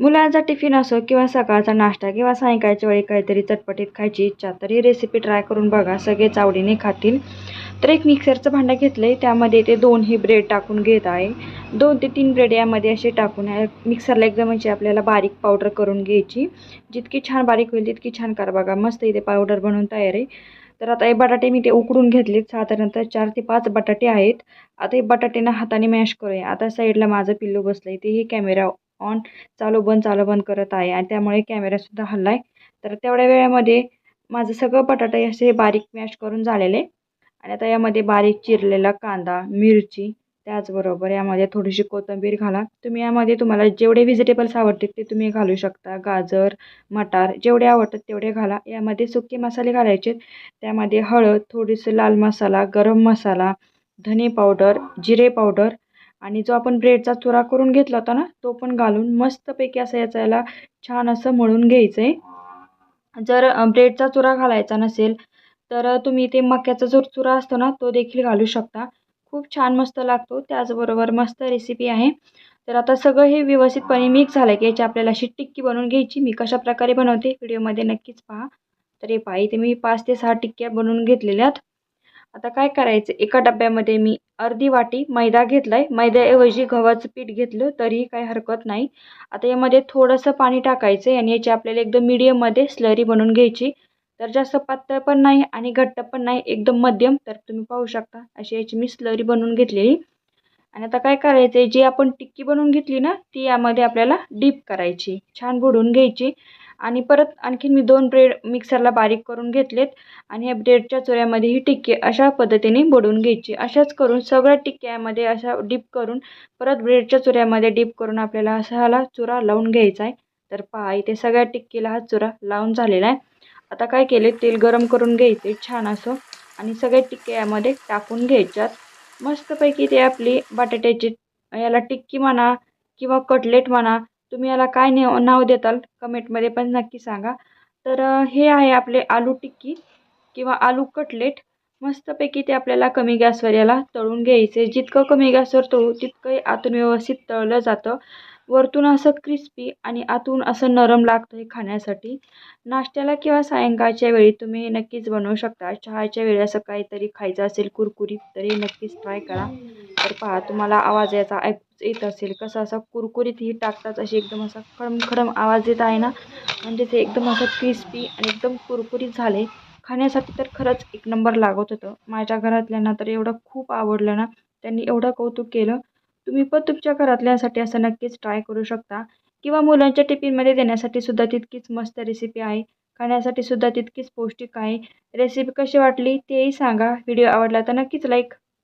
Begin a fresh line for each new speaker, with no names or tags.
मुलांचा टिफिन असो किंवा सकाळचा नाश्ता किंवा सायंकाळच्या वेळी काहीतरी चटपटीत खायची इच्छा तर ही रेसिपी ट्राय करून बघा. सगळेच आवडीने खातील. तर एक मिक्सरचं भांडं घेतलं आहे त्यामध्ये ते दोन ही ब्रेड टाकून घेत आहे. दोन ते तीन ब्रेड यामध्ये असे टाकून आहे. मिक्सरला एकदम अशी आपल्याला बारीक पावडर करून घ्यायची. जितकी छान बारीक होईल तितकी छान करा बघा. मस्त इथे पावडर बनवून तयार आहे. तर आता हे बटाटे मी ते उकडून घेतलेत. साधारणतः चार ते पाच बटाटे आहेत. आता हे बटाटे हाताने मॅश करूया. आता साईडला माझं पिल्लू बसलं आहे तेही कॅमेरा ऑन चालू बंद चालू बंद करत आहे. आणि त्यामुळे कॅमेरासुद्धा हल्ला आहे तर तेवढ्या वेळामध्ये माझं सगळं बटाटे असे बारीक मॅश करून झालेले. आणि आता यामध्ये बारीक चिरलेला कांदा मिरची त्याचबरोबर यामध्ये थोडीशी कोथिंबीर घाला. तुम्ही यामध्ये तुम्हाला जेवढे व्हेजिटेबल्स आवडतील ते तुम्ही घालू शकता. गाजर मटार जेवढे आवडतात तेवढे घाला. यामध्ये सुके मसाले घालायचे. त्यामध्ये हळद थोडीसं लाल मसाला गरम मसाला धने पावडर जिरे पावडर आणि जो आपण ब्रेडचा चुरा करून घेतला होता ना तो पण घालून मस्तपैकी असं याचा याला छान असं मळून घ्यायचं आहे जर ब्रेडचा चुरा घालायचा नसेल तर तुम्ही ते मक्याचा जो चुरा असतो ना तो देखील घालू शकता. खूप छान मस्त लागतो त्याचबरोबर मस्त रेसिपी आहे. तर आता सगळं हे व्यवस्थितपणे मिक्स झालं की याची आपल्याला अशी टिक्की बनवून घ्यायची. मी कशा प्रकारे बनवते व्हिडिओमध्ये नक्कीच पहा. तर हे पहा इथे मी पाच ते सहा टिक्क्या बनवून घेतलेल्यात. आता काय करायचं? एका डब्यामध्ये मी अर्धी वाटी मैदा घेतला आहे मैद्याऐवजी गव्हाचं पीठ घेतलं तरीही काही हरकत नाही. आता यामध्ये थोडंसं पाणी टाकायचं आहे आणि याची आपल्याला एकदम मीडियममध्ये स्लरी बनवून घ्यायची. तर जास्त पातळ पण नाही आणि घट्ट पण नाही एकदम मध्यम. तर तुम्ही पाहू शकता अशी याची मी स्लरी बनवून घेतलेली. आणि आता काय करायचं आहे जी आपण टिक्की बनवून घेतली ना ती यामध्ये आपल्याला डीप करायची. छान बुडवून घ्यायची. आणि परत आणखीन मी दोन ब्रेड मिक्सरला बारीक करून घेतलेत आणि या ब्रेडच्या चुऱ्यामध्ये ही टिक्की अशा पद्धतीने बुडवून घ्यायची. अशाच करून सगळ्या टिक्क्यामध्ये अशा डीप करून परत ब्रेडच्या चुऱ्यामध्ये डीप करून आपल्याला असा ह्याला चुरा लावून घ्यायचा आहे. तर पहा इथे सगळ्या टिक्कीला हा चुरा लावून झालेला आहे. आता काय केले? तेल गरम करून घ्यायचे छान असं आणि सगळ्या टिक्क्या यामध्ये टाकून घ्यायच्यात. मस्तपैकी ते आपली बटाट्याची याला टिक्की म्हणा किंवा कटलेट म्हणा तुम्ही याला काय ने नाव देताल कमेंटमध्ये पण नक्की सांगा. तर हे आहे आपले आलू टिक्की किंवा आलू कटलेट. मस्तपैकी ते आपल्याला कमी गॅसवर याला तळून घ्यायचे. जितकं कमी गॅसवर तळू तितकंही आतून व्यवस्थित तळलं जातं. वरतून असं क्रिस्पी आणि आतून असं नरम लागतं हे खाण्यासाठी. नाश्त्याला किंवा सायंकाळच्या वेळी तुम्ही नक्कीच बनवू शकता. चहाच्या वेळी असं काहीतरी खायचं असेल कुरकुरीत तरी नक्कीच ट्राय करा. तर पहा तुम्हाला आवाज याचा ऐक येत असेल. कसं असा कुरकुरीत ही टाकताच अशी एकदम असा खडमखडम आवाज येत आहे ना? म्हणजे ते एकदम असं क्रिस्पी आणि एकदम कुरकुरीत झाले. खाण्यासाठी तर खरंच एक नंबर लागत होतं. माझ्या घरातल्यांना तर एवढं खूप आवडलं ना. त्यांनी एवढं कौतुक केलं. तुम्ही पण तुमच्या घरातल्यांसाठी असं नक्कीच ट्राय करू शकता. किंवा मुलांच्या टिफिनमध्ये देण्यासाठी सुद्धा तितकीच मस्त रेसिपी आहे. खाण्यासाठी सुद्धा तितकीच पौष्टिक आहे. रेसिपी कशी वाटली तेही सांगा. व्हिडिओ आवडला तर नक्कीच लाईक